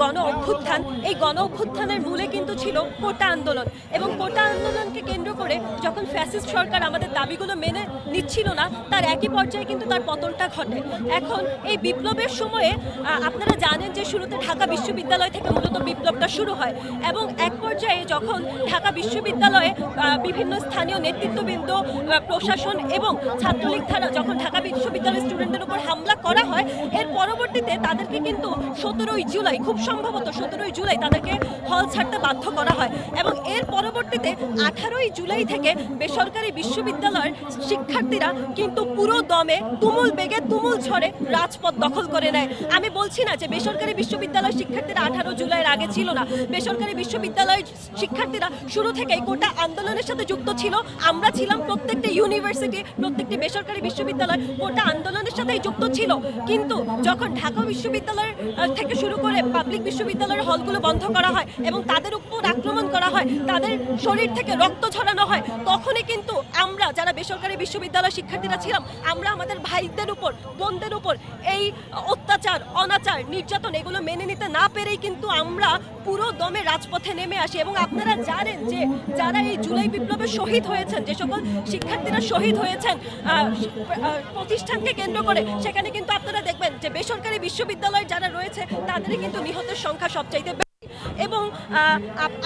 গণ অভ্যুত্থান, এই গণ অভ্যুত্থানের মূলে কিন্তু ছিল কোটা আন্দোলন। এবং কোটা আন্দোলনকে কেন্দ্র করে যখন ফ্যাসিস্ট সরকার আমাদের দাবিগুলো মেনে নিচ্ছিল না, তার একই পর্যায়ে কিন্তু তার পতনটা ঘটে। এখন এই বিপ্লবের সময়ে আপনারা জানেন যে শুরুতে ঢাকা বিশ্ববিদ্যালয় থেকে মূলত বিপ্লবটা শুরু হয়। এবং এক পর্যায়ে যখন ঢাকা বিশ্ববিদ্যালয়ে বিভিন্ন স্থানীয় নেতৃত্ববৃন্দ প্রশাসন এবং ছাত্রলীগ দ্বারা যখন ঢাকা বিশ্ববিদ্যালয়ের স্টুডেন্টদের উপর হামলা করা হয়, এর পরবর্তীতে তাদেরকে কিন্তু সতেরোই জুলাই খুব সম্ভবত সতেরোই জুলাই তাদেরকে হল ছাড়তে বাধ্য করা হয় এবং এর পরবর্তীতে আঠারোই জুলাই থেকে বেসরকারি বিশ্ববিদ্যালয়ের শিক্ষার্থীরা কিন্তু পুরো দমে তুমুল বেগে তুমুল ঝড়ে রাজপথ দখল করে নেয়। আমি বলছি না যে বেসরকারি বিশ্ববিদ্যালয়ের শিক্ষার্থীরা আঠারো জুলাইয়ের আগে ছিল না। বেসরকারি বিশ্ববিদ্যালয়ের শিক্ষার্থীরা শুরু থেকেই গোটা আন্দোলনের সাথে যুক্ত ছিল। আমরা ছিলাম প্রত্যেকটা ইউনিভার্সিটি, প্রত্যেকটি বেসরকারি বিশ্ববিদ্যালয় গোটা আন্দোলনের সাথেই যুক্ত ছিল। কিন্তু যখন ঢাকা বিশ্ববিদ্যালয়ের থেকে শুরু করে পাবলিক বিশ্ববিদ্যালয়ের হলগুলো বন্ধ করা হয় এবং তাদের উপর আক্রমণ করা হয় তাদের শরীর থেকে রক্ত ঝরানো হয়, তখনই কিন্তু আমরা যারা বেসরকারি বিশ্ববিদ্যালয়ের শিক্ষার্থীরা ছিলাম, আমরা আমাদের ভাইদের উপর, বোনদের উপর এই অত্যাচার, অনাচার, নির্যাতন এগুলো মেনে নিতে না পেরেই কিন্তু আমরা পুরো দমে রাজপথে নেমে আসি এবং আপনারা জানেন যে যারা এই জুলাই বিপ্লবে শহীদ হয়েছেন, যে সকল শিক্ষার্থীরা শহীদ হয়েছেন প্রতিষ্ঠানকে কেন্দ্র করে, সেখানে কিন্তু আপনারা দেখবেন যে বেসরকারি বিশ্ববিদ্যালয় যারা রয়েছে, তাদেরই কিন্তু নিহতের সংখ্যা সবচাইতে। এবং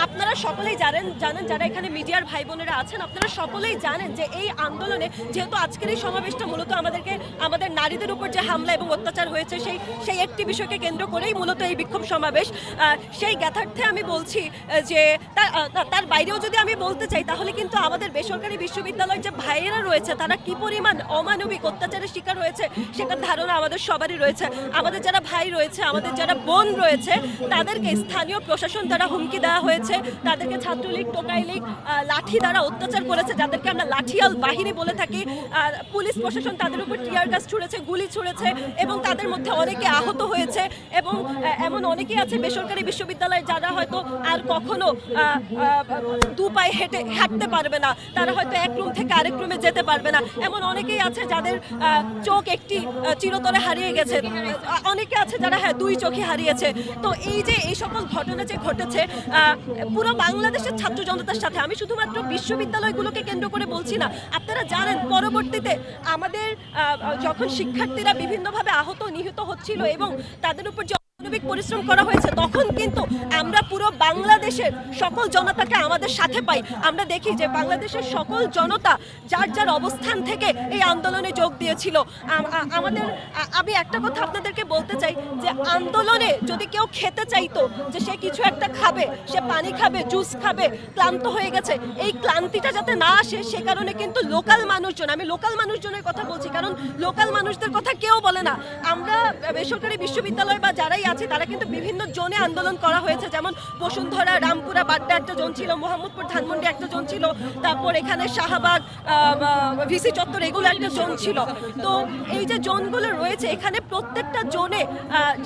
আপনারা সকলেই জানেন জানেন যারা এখানে মিডিয়ার ভাই বোনেরা আছেন, আপনারা সকলেই জানেন যে এই আন্দোলনে যেহেতু আজকের এই সমাবেশটা মূলত আমাদেরকে, আমাদের নারীদের উপর যে হামলা এবং অত্যাচার হয়েছে, সেই সেই একটি বিষয়কে কেন্দ্র করেই মূলত এই বিক্ষোভ সমাবেশ সেই জ্ঞাতার্থে আমি বলছি যে তার বাইরেও যদি আমি বলতে চাই, তাহলে কিন্তু আমাদের বেসরকারি বিশ্ববিদ্যালয়ের যে ভাইয়েরা রয়েছে, তারা কি পরিমাণ অমানবিক অত্যাচারের শিকার হয়েছে, সেটার ধারণা আমাদের সবারই রয়েছে। আমাদের যারা ভাই রয়েছে, আমাদের যারা বোন রয়েছে, তাদেরকে স্থানীয় প্রশাসন দ্বারা হুমকি দেওয়া হয়েছে। তাদেরকে ছাত্রলীগ টোকাই লীগ লাঠি দ্বারা অত্যাচার করেছে, যাদেরকে আমরা লাঠিয়াল বাহিনী বলে থাকি। পুলিশ প্রশাসন তাদের উপর টিয়ার গাছ ছুঁড়েছে, গুলি ছুঁড়েছে এবং তাদের মধ্যে অনেকে আহত হয়েছে এবং এমন অনেকেই আছে বেসরকারি বিশ্ববিদ্যালয়ে যারা হয়তো আর কখনো দু পায়ে হেঁটে, হাঁটতে পারবে না। তারা হয়তো এক রুম থেকে আরেক রুমে যেতে পারবে না। এমন অনেকেই আছে যাদের চোখ একটি চিরতরে হারিয়ে গেছে। অনেকে আছে যারা হ্যাঁ দুই চোখে হারিয়েছে। তো এই যে এই সকল ঘটনা যে ঘটেছে পুরো বাংলাদেশের ছাত্র জনতার সাথে। আমি শুধুমাত্র বিশ্ববিদ্যালয়গুলোকে কেন্দ্র করে বলছি না, আপনারা জানেন, পরবর্তীতে আমাদের যখন শিক্ষার্থীরা বিভিন্নভাবে আহত নিহত হচ্ছিল এবং তাদের উপর মানবিক পরিশ্রম করা হয়েছে, তখন কিন্তু আমরা পুরো বাংলাদেশের সকল জনতাকে আমাদের সাথে পাই। আমরা দেখি যে বাংলাদেশের সকল জনতা যার যার অবস্থান থেকে এই আন্দোলনে যোগ দিয়েছিল। আমাদের আমি একটা কথা আপনাদেরকে বলতে চাই যে আন্দোলনে যদি কেউ খেতে চাইতো যে সে কিছু একটা খাবে, সে পানি খাবে, জুস খাবে, ক্লান্ত হয়ে গেছে, এই ক্লান্তিটা যাতে না আসে সে কারণে কিন্তু লোকাল মানুষজন, আমি লোকাল মানুষজনের কথা বলছি, কারণ লোকাল মানুষদের কথা কেউ বলে না। আমরা বেসরকারি বিশ্ববিদ্যালয় বা যারাই আছে, তারা কিন্তু বিভিন্ন জোনে আন্দোলন করা হয়েছে। যেমন বসুন্ধরা, রামপুরা, বাড্ডা একটা জোন ছিল, মোহাম্মদপুর, ধানমন্ডি একটা জোন ছিল, তারপর এখানে শাহবাগ ভিসি চত্বর, এগুলো একটা জোন ছিল। তো এই যে জোনগুলো রয়েছে, এখানে প্রত্যেকটা জোনে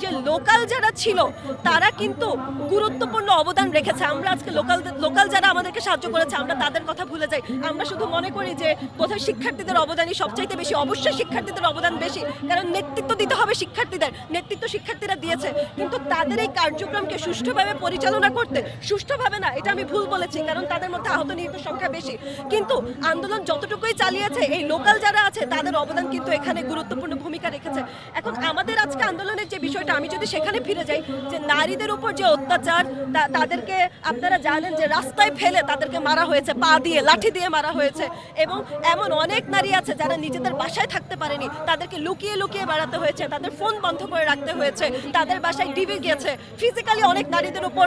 যে লোকাল যারা ছিল, তারা কিন্তু গুরুত্বপূর্ণ অবদান রেখেছে। আমরা আজকে লোকাল লোকাল যারা আমাদেরকে সাহায্য করেছে, আমরা তাদের কথা ভুলে যাই। আমরা শুধু মনে করি যে কোথায় শিক্ষার্থীদের অবদানই সবচাইতে বেশি। অবশ্যই শিক্ষার্থীদের অবদান বেশি, কারণ নেতৃত্ব দিতে হবে শিক্ষার্থীদের। নেতৃত্ব শিক্ষার্থীরা দিয়েছে। কিন্তু তাদের এই কার্যক্রমকে সুষ্ঠুভাবে পরিচালনা করতে, সুষ্ঠুভাবে না, এটা আমি ভুল বলেছি, কারণ তাদের মধ্যে আহত নিহত সংখ্যা বেশি। কিন্তু আন্দোলন যতটুকুই চালিয়েছে, এই লোকাল যারা আছে, তাদের অবদান কিন্তু এখানে গুরুত্বপূর্ণ ভূমিকা রেখেছে। এখন আমাদের আজকে আন্দোলনের যে বিষয়টা, আমি যদি সেখানে ফিরে যাই, যে নারীদের উপর যে অত্যাচার তাদেরকে আপনারা জানেন যে রাস্তায় ফেলে তাদেরকে মারা হয়েছে, পা দিয়ে, লাঠি দিয়ে মারা হয়েছে। এবং এমন অনেক নারী আছে যারা নিজেদের বাসায় থাকতে পারেনি, তাদেরকে লুকিয়ে লুকিয়ে বেড়াতে হয়েছে, তাদের ফোন বন্ধ করে রাখতে হয়েছে, তাদের বাসায় ডিবি গিয়েছে। ফিজিক্যালি অনেক নারীদের উপর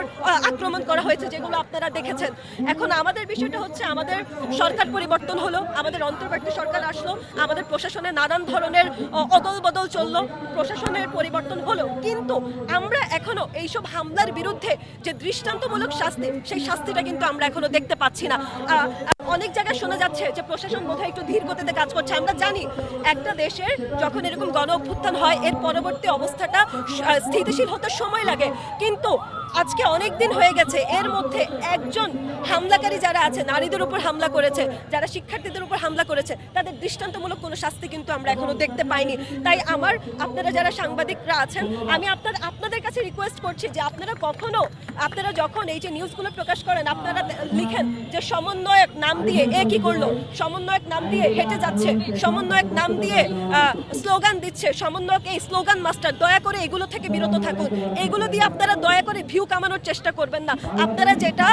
আক্রমণ করা হয়েছে, যেগুলো আপনারা দেখেছেন। এখন আমাদের বিষয়টা হচ্ছে, আমাদের সরকার পরিবর্তন হলো, আমাদের অন্তর্বর্তী সরকার আসলো, আমাদের প্রশাসনে নানান ধরনের অদল বদল চলল, প্রশাসনের পরিবর্তন হলো। কিন্তু আমরা এখনও এইসব হামলার বিরুদ্ধে যে দৃষ্টান্তমূলক শাস্তি, সেই শাস্তিটা কিন্তু আমরা এখনও দেখতে পাচ্ছি না। অনেক জায়গায় শোনা যাচ্ছে যে প্রশাসন বোধহয় একটু ধীর গতিতে কাজ করছে। আমরা জানি একটা দেশের যখন এরকম গণ অভ্যুত্থান হয়, এর পরবর্তী অবস্থাটা স্থিতিশীল হতে সময় লাগে। কিন্তু আজকে অনেক দিন হয়ে গেছে, এর মধ্যে একজন হামলাকারী যারা আছে, নারীদের উপর হামলা করেছে, যারা শিক্ষার্থীদের উপর হামলা করেছে, তাদের দৃষ্টান্তমূলক কোনো শাস্তি কিন্তু আমরা এখনও দেখতে পাইনি। তাই আমার, আপনারা যারা সাংবাদিকরা আছেন, আমি আপনার, আপনাদের কাছে রিকোয়েস্ট করছি যে আপনারা কখনো, আপনারা যখন এই যে নিউজগুলো প্রকাশ করেন, আপনারা লিখেন যে সমন্বয়ক নাম দিয়ে এ কি করল, সমন্বয়ক নাম দিয়ে হেঁটে যাচ্ছে, সমন্বয়ক নাম দিয়ে স্লোগান দিচ্ছে, সমন্বয়ক এই স্লোগান মাস্টার দয়া করে এগুলো থেকে বিরত থাকুন। এগুলো দিয়ে আপনারা দয়া করে ভিউ কামানোর চেষ্টা করবেন না আপনারা যেটা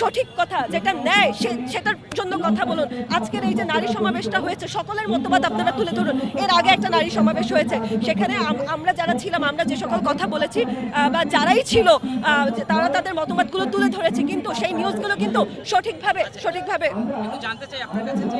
সঠিক কথা যেটা ন্যায় সেটার জন্য কথা বলুন আজকের এই যে নারী সমাবেশটা হয়েছে সকলের মতবাদ আপনারা তুলে ধরুন এর আগে একটা নারী সমাবেশ হয়েছে সেখানে আমরা যারা ছিলাম আমরা যে সকল কথা বলেছি বা যারাই ছিল তারা তাদের মতামতগুলো তুলে ধরেছে কিন্তু সেই নিউজগুলো কিন্তু সঠিকভাবে সঠিকভাবে জানতে চাই আপনার কাছে যে